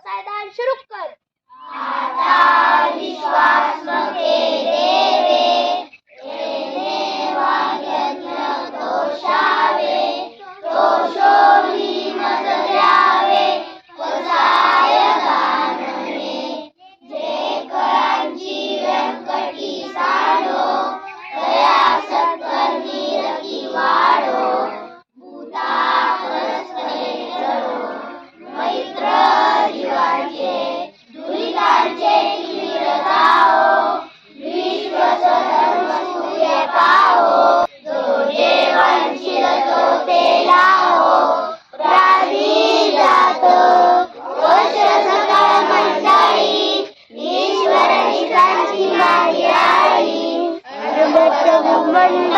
सायदान शुरू कर. மண்ட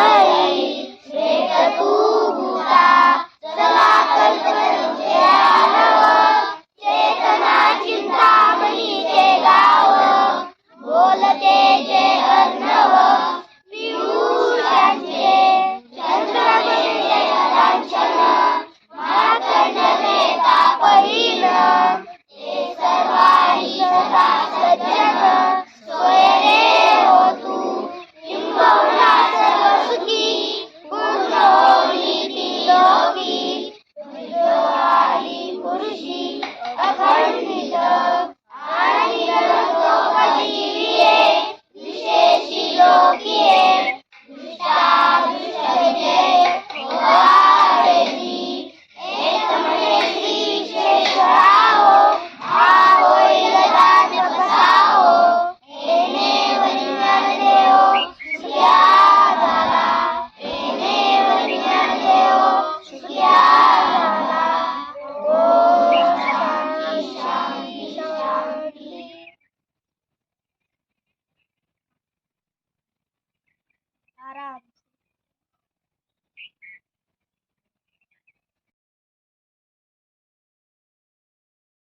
তারা